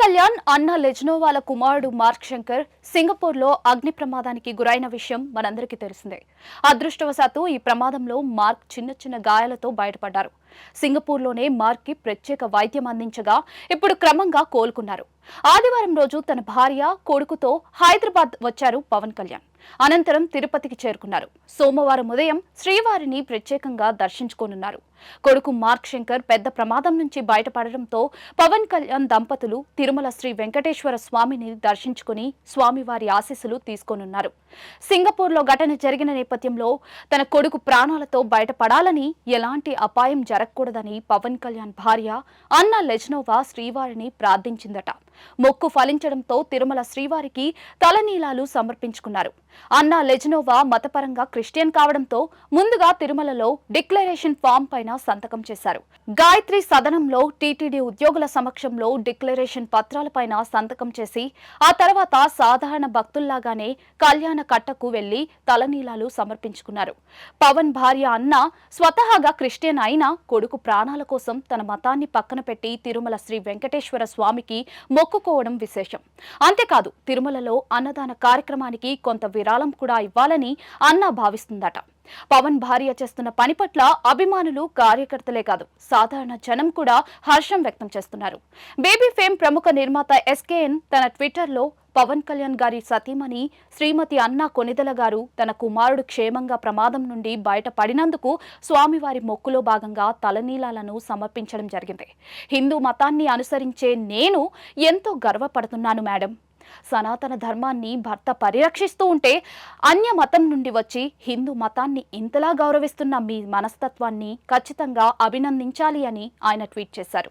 కళ్యాణ్ అన్న లెజ్నోవాల కుమారుడు మార్క్ శంకర్ సింగపూర్లో అగ్ని ప్రమాదానికి గురైన విషయం మనందరికీ తెలిసిందే. అదృష్టవశాత్తు ఈ ప్రమాదంలో మార్క్ చిన్న చిన్న గాయాలతో బయటపడ్డారు. సింగపూర్లోనే మార్క్కి ప్రత్యేక వైద్యం అందించగా ఇప్పుడు క్రమంగా కోలుకున్నారు. ఆదివారం రోజు తన భార్య కొడుకుతో హైదరాబాద్ వచ్చారు పవన్ కళ్యాణ్. అనంతరం తిరుపతికి చేరుకున్నారు. సోమవారం ఉదయం శ్రీవారిని ప్రత్యేకంగా దర్శించుకోనున్నారు. కొడుకు మార్క్ శంకర్ పెద్ద ప్రమాదం నుంచి బయటపడడంతో పవన్ కళ్యాణ్ దంపతులు తిరుమల శ్రీ వెంకటేశ్వర స్వామిని దర్శించుకుని స్వామివారి ఆశీస్సులు తీసుకోనున్నారు. సింగపూర్లో ఘటన జరిగిన నేపథ్యంలో తన కొడుకు ప్రాణాలతో బయటపడాలని ఎలాంటి అపాయం జరగకూడదని పవన్ కళ్యాణ్ భార్య అన్న లెజ్నోవా శ్రీవారిని ప్రార్థించిందట. మొక్కు ఫలించడంతో తిరుమల శ్రీవారికి తలనీలాలు సమర్పించుకున్నారు. అన్న లెజ్నోవా మతపరంగా క్రిస్టియన్ కావడంతో ముందుగా తిరుమలలో డిక్లరేషన్ ఫామ్ పైన సంతకం చేశారు. గాయత్రి సదనంలో టీటీడీ ఉద్యోగుల సమక్షంలో డిక్లరేషన్ పత్రాలపైన సంతకం చేసి ఆ తర్వాత సాధారణ భక్తుల్లాగానే కళ్యాణ కట్టకు వెళ్ళి తలనీలాలు సమర్పించుకున్నారు. పవన్ భార్య అన్న స్వతహాగా క్రిస్టియన్ అయినా కొడుకు ప్రాణాల కోసం తన మతాన్ని పక్కన పెట్టి తిరుమల శ్రీ వెంకటేశ్వర స్వామికి మొక్కుకోవడం విశేషం. అంతేకాదు తిరుమలలో అన్నదాన కార్యక్రమానికి కొంత విరాళం కూడా ఇవ్వాలని అన్న భావిస్తుందట. పవన్ భార్య చేస్తున్న పని పట్ల అభిమానులు కార్యకర్తలే కాదు సాధారణ జనం కూడా హర్షం వ్యక్తం చేస్తున్నారు. బేబీ ఫేమ్ ప్రముఖ నిర్మాత ఎస్కేఎన్ తన ట్విట్టర్లో పవన్ కళ్యాణ్ గారి సతీమణి శ్రీమతి అన్నా కొనిదల గారు తన కుమారుడు క్షేమంగా ప్రమాదం నుండి బయటపడినందుకు స్వామివారి మొక్కులో భాగంగా తలనీలాలను సమర్పించడం జరిగింది. హిందూ మతాన్ని అనుసరించే నేను ఎంతో గర్వపడుతున్నాను మేడం. సనాతన ధర్మాన్ని భర్త పరిరక్షిస్తూ ఉంటే అన్య మతం నుండి వచ్చి హిందూ మతాన్ని ఇంతలా గౌరవిస్తున్న మీ మనస్తత్వాన్ని ఖచ్చితంగా అభినందించాలి అని ఆయన ట్వీట్ చేశారు.